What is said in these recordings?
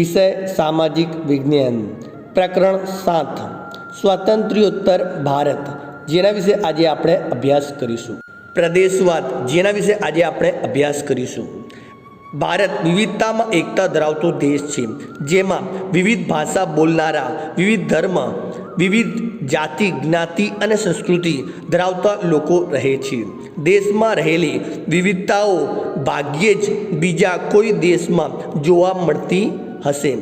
વિષય સામાજિક વિજ્ઞાન, પ્રકરણ સાત, સ્વાતંત્ર્યોત્તર ભારત, જેના વિશે આજે આપણે અભ્યાસ કરીશું. પ્રદેશવાદ, જેના વિશે આજે આપણે અભ્યાસ કરીશું. ભારત વિવિધતામાં એકતા ધરાવતો દેશ છે, જેમાં વિવિધ ભાષા બોલનારા, વિવિધ ધર્મ, વિવિધ જાતિ, જ્ઞાતિ અને સંસ્કૃતિ ધરાવતા લોકો રહે છે. દેશમાં રહેલી વિવિધતાઓ ભાગ્યે જ બીજા કોઈ દેશમાં જોવા મળતી હશે.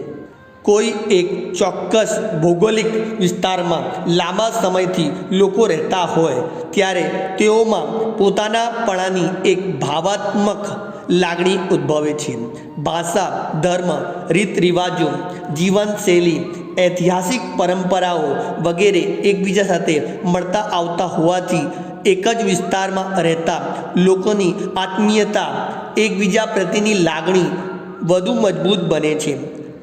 કોઈ એક ચોક્કસ ભૌગોલિક વિસ્તારમાં લાંબા સમયથી લોકો રહેતા હોય, ત્યારે તેઓમાં પોતાનાપણાની એક ભાવાત્મક લાગણી ઉદ્ભવે છે. ભાષા, ધર્મ રીત રિવાજો જીવનશૈલી, ઐતિહાસિક પરંપરાઓ વગેરે એકબીજા સાથે મળતા આવતા હોવાથી એક જ વિસ્તારમાં રહેતા લોકોની આત્મીયતા એકબીજા પ્રત્યેની લાગણી વધુ મજબૂત બને છે.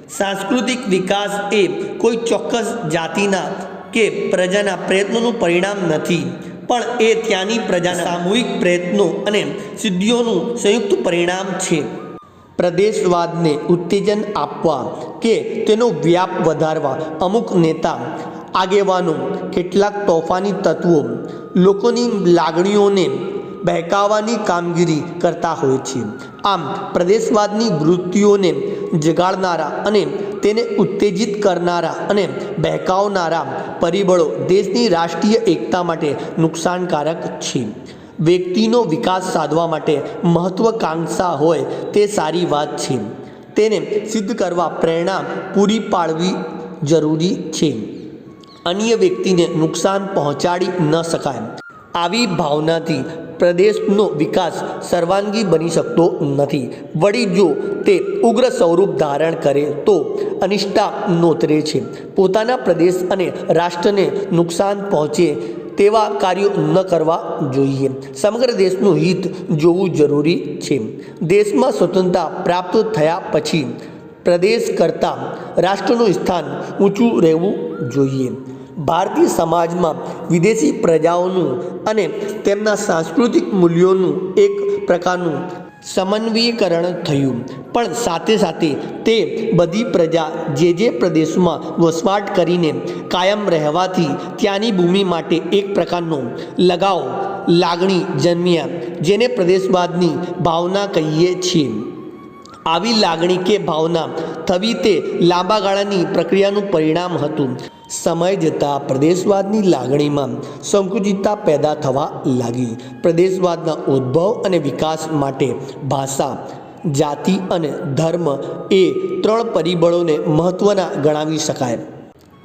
સાંસ્કૃતિક વિકાસ એ કોઈ ચોક્કસ જાતિના કે પ્રજાના પ્રયત્નોનું પરિણામ નથી, પણ એ ત્યાંની પ્રજાના સામૂહિક પ્રયત્નો અને સિદ્ધિઓનું સંયુક્ત પરિણામ છે. પ્રદેશવાદને ઉત્તેજન આપવા કે તેનો વ્યાપ વધારવા અમુક નેતા, આગેવાનો, કેટલાક તોફાની તત્વો લોકોની લાગણીઓને બહેકાવવાની કામગીરી કરતા હોય છે. આમ પ્રદેશવાદની વૃત્તિઓને જગાડનારા અને તેને ઉત્તેજિત કરનારા અને બહેકાવનારા પરિબળો દેશની રાષ્ટ્રીય એકતા માટે નુકસાનકારક છે. વ્યક્તિનો વિકાસ સાધવા માટે મહત્વકાંક્ષા હોય તે સારી વાત છે. તેને સિદ્ધ કરવા પ્રેરણા પૂરી પાડવી જરૂરી છે. અન્ય વ્યક્તિને નુકસાન પહોંચાડી ન શકાય. આવી ભાવનાથી પ્રદેશનો વિકાસ સર્વાંગી બની શકતો નથી. વળી જો તે ઉગ્ર સ્વરૂપ ધારણ કરે તો અનિષ્ઠા નોતરે છે. પોતાના પ્રદેશ અને રાષ્ટ્રને નુકસાન પહોંચે તેવા કાર્યો ન કરવા જોઈએ. સમગ્ર દેશનું હિત જોવું જરૂરી છે. દેશમાં સ્વતંત્રતા પ્રાપ્ત થયા પછી પ્રદેશ કરતાં રાષ્ટ્રનું સ્થાન ઊંચું રહેવું જોઈએ. ભારતીય સમાજમાં વિદેશી પ્રજાઓનું અને તેમના સાંસ્કૃતિક મૂલ્યોનું એક પ્રકારનું સમન્વયીકરણ થયું. પણ સાથે સાથે તે બધી પ્રજા જે જે પ્રદેશમાં વસવાટ કરીને કાયમ રહેવાથી ત્યાંની ભૂમિ માટે એક પ્રકારનો લગાવ, લાગણી જન્મ્યા, જેને પ્રદેશવાદની ભાવના કહીએ છીએ. આવી લાગણી કે ભાવના થવી તે લાંબા ગાળાની પ્રક્રિયાનું પરિણામ હતું. સમય જતાં પ્રદેશવાદની લાગણીમાં સંકુચિતતા પેદા થવા લાગી. પ્રદેશવાદના ઉદ્ભવ અને વિકાસ માટે ભાષા, જાતિ અને ધર્મ એ ત્રણ પરિબળોને મહત્ત્વના ગણાવી શકાય.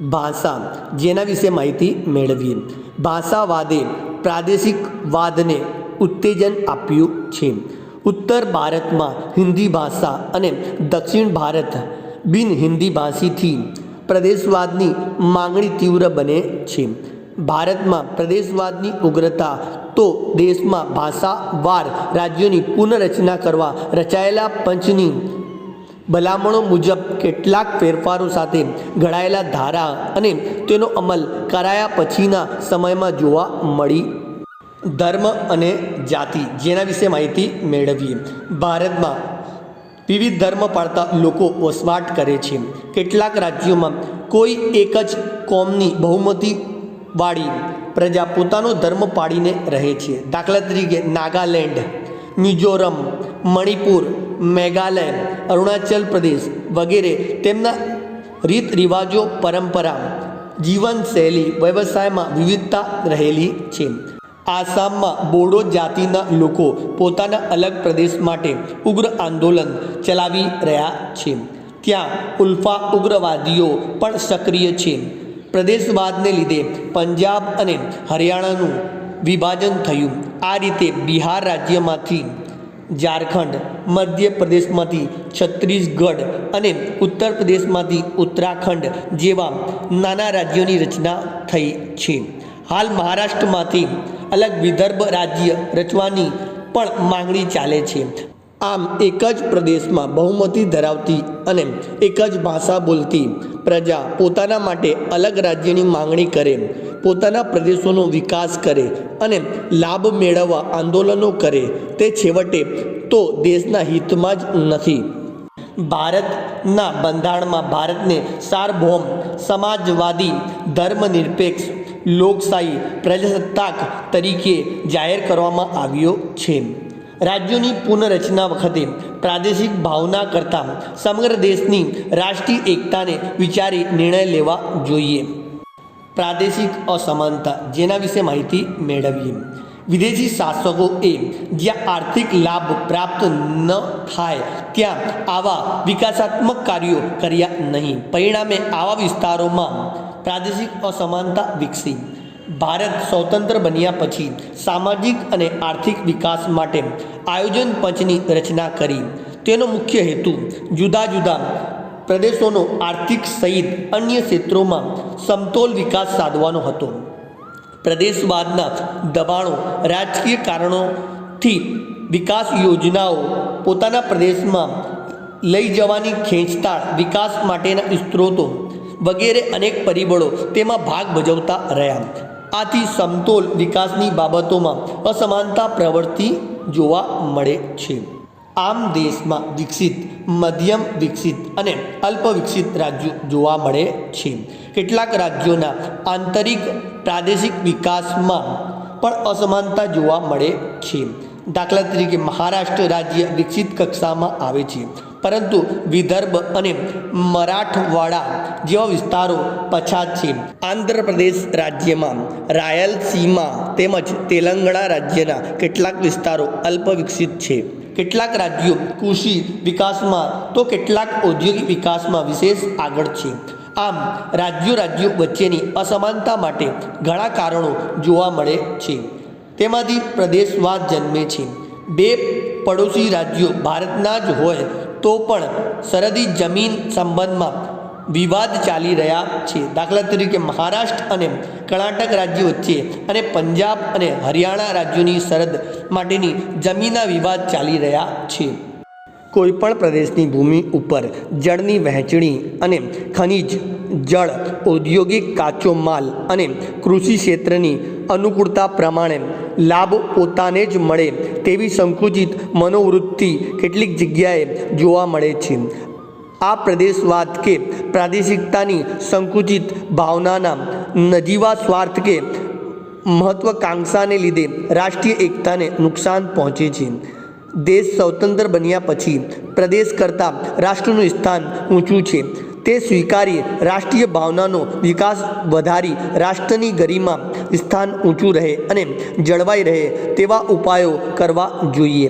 ભાષા, જેના વિશે માહિતી મેળવીએ. ભાષાવાદે પ્રાદેશિકવાદને ઉત્તેજન આપ્યું છે. ઉત્તર ભારતમાં હિન્દી ભાષા અને દક્ષિણ ભારત બિન હિન્દી ભાષીથી પ્રદેશવાદની માંગણી તીવ્ર બને છે. ભારતમાં પ્રદેશવાદની ઉગ્રતા તો દેશમાં ભાષાવાર રાજ્યોની પુનઃરચના કરવા રચાયેલા પંચની ભલામણો મુજબ કેટલાક ફેરફારો સાથે ઘડાયેલા ધારા અને તેનો અમલ કરાયા પછીના સમયમાં જોવા મળી ધર્મ અને જાતિ જેના વિશે માહિતી મેળવીએ. ભારતમાં વિવિધ ધર્મ પાળતા લોકો વસવાટ કરે છે. કેટલાક રાજ્યોમાં કોઈ એક જ કોમની બહુમતીવાળી પ્રજા પોતાનો ધર્મ પાડીને રહે છે. દાખલા તરીકે નાગાલેન્ડ, મિઝોરમ, મણિપુર, મેઘાલય, અરુણાચલ પ્રદેશ વગેરે તેમના રીત રિવાજો, પરંપરા, જીવનશૈલી, વ્યવસાયમાં વિવિધતા રહેલી છે. આસામમાં બોડો જાતિના લોકો પોતાના અલગ પ્રદેશ માટે ઉગ્ર આંદોલન ચલાવી રહ્યા છે. ત્યાં ઉલ્ફા ઉગ્રવાદીઓ પણ સક્રિય છે. પ્રદેશવાદને લીધે પંજાબ અને હરિયાણાનું વિભાજન થયું. આ રીતે બિહાર રાજ્યમાંથી ઝારખંડ, મધ્યપ્રદેશમાંથી છત્તીસગઢ અને ઉત્તર પ્રદેશમાંથી ઉત્તરાખંડ જેવા નાના રાજ્યોની રચના થઈ છે. હાલ મહારાષ્ટ્રમાંથી અલગ વિદર્ભ રાજ્ય રચવાની પણ માંગણી ચાલે છે. આમ એક જ પ્રદેશમાં બહુમતી ધરાવતી અને એક જ ભાષા બોલતી પ્રજા પોતાના માટે અલગ રાજ્યની માંગણી કરે, પોતાના પ્રદેશોનો વિકાસ કરે અને લાભ મેળવવા આંદોલનો કરે તે છેવટે તો દેશના હિતમાં જ નથી. ભારતના બંધારણમાં ભારતને સાર્વભૌમ, સમાજવાદી, ધર્મનિરપેક્ષ લોકશાહી પ્રજાસત્તાક તરીકે જાહેર કરવામાં આવ્યો છે. રાજ્યોની પુનઃરચના વખતે પ્રાદેશિક ભાવના કરતાં સમગ્ર દેશની રાષ્ટ્રીય એકતાને વિચારી નિર્ણય લેવા જોઈએ. પ્રાદેશિક અસમાનતા જેના વિશે માહિતી મેળવીએ. વિદેશી શાસકોએ જ્યાં આર્થિક લાભ પ્રાપ્ત ન થાય ત્યાં આવા વિકાસાત્મક કાર્યો કર્યા નહીં. પરિણામે આવા વિસ્તારોમાં પ્રાદેશિક અસમાનતા વિકસી. ભારત સ્વતંત્ર બન્યા પછી સામાજિક અને આર્થિક વિકાસ માટે આયોજન પંચની રચના કરી. તેનો મુખ્ય હેતુ જુદા જુદા પ્રદેશોનો આર્થિક સહિત અન્ય ક્ષેત્રોમાં સમતોલ વિકાસ સાધવાનો હતો. પ્રદેશવાદના દબાણો, રાજકીય કારણોથી વિકાસ યોજનાઓ પોતાના પ્રદેશમાં લઈ જવાની ખેંચતાળ વિકાસ માટેના સ્ત્રોતો વગેરે અનેક પરિબળો તેમાં ભાગ ભજવતા રહ્યા. આથી સમતોલ વિકાસની બાબતોમાં અસમાનતા પ્રવૃત્તિ જોવા મળે છે. આમ દેશમાં વિકસિત, મધ્યમ વિકસિત અને અલ્પ વિકસિત રાજ્યો જોવા મળે છે. કેટલાક રાજ્યોના આંતરિક પ્રાદેશિક વિકાસમાં પણ અસમાનતા જોવા મળે છે. દાખલા તરીકે મહારાષ્ટ્ર રાજ્ય વિકસિત કક્ષામાં આવે છે. પરંતુ વિદર્ભ અને મરાઠવાડા જેવા વિસ્તારો પછાત છે. આંધ્રપ્રદેશ રાજ્યમાં રાયલસીમા તેમજ તેલંગણા રાજ્યના કેટલાક વિસ્તારો અલ્પ વિકસિત છે. કેટલાક રાજ્યો કૃષિ વિકાસમાં તો કેટલાક ઔદ્યોગિક વિકાસમાં વિશેષ આગળ છે. આમ, રાજ્યો રાજ્યો વચ્ચેની અસમાનતા માટે ઘણા કારણો જોવા મળે છે. તેમાંથી પ્રદેશવાદ જન્મે છે. બે પડોશી રાજ્યો ભારતના જ હોય તો પણ સરહદી જમીન સંબંધમાં વિવાદ ચાલી રહ્યા છે. દાખલા તરીકે મહારાષ્ટ્ર અને કર્ણાટક રાજ્ય વચ્ચે અને પંજાબ અને હરિયાણા રાજ્યોની સરહદ માટેની જમીનના વિવાદ ચાલી રહ્યા છે. કોઈપણ પ્રદેશની ભૂમિ ઉપર જળની વહેંચણી અને ખનિજ, જળ, ઔદ્યોગિક કાચો માલ અને કૃષિ ક્ષેત્રની અનુકૂળતા પ્રમાણે લાભ પોતાને જ મળે તેવી સંકુચિત મનોવૃત્તિ કેટલીક જગ્યાએ જોવા મળે છે. આ પ્રદેશવાદ કે પ્રાદેશિકતાની સંકુચિત ભાવનાના નજીવા સ્વાર્થ કે મહત્વાકાંક્ષાને લીધે રાષ્ટ્રીય એકતાને નુકસાન પહોંચે છે. દેશ સ્વતંત્ર બન્યા પછી પ્રદેશ કરતાં રાષ્ટ્રનું સ્થાન ઊંચું છે. તે સ્વીકારી રાષ્ટ્રીય ભાવનાનો વિકાસ વધારી રાષ્ટ્રની ગરિમા સ્થાન ઊંચું રહે અને જળવાઈ રહે તેવા ઉપાયો કરવા જોઈએ.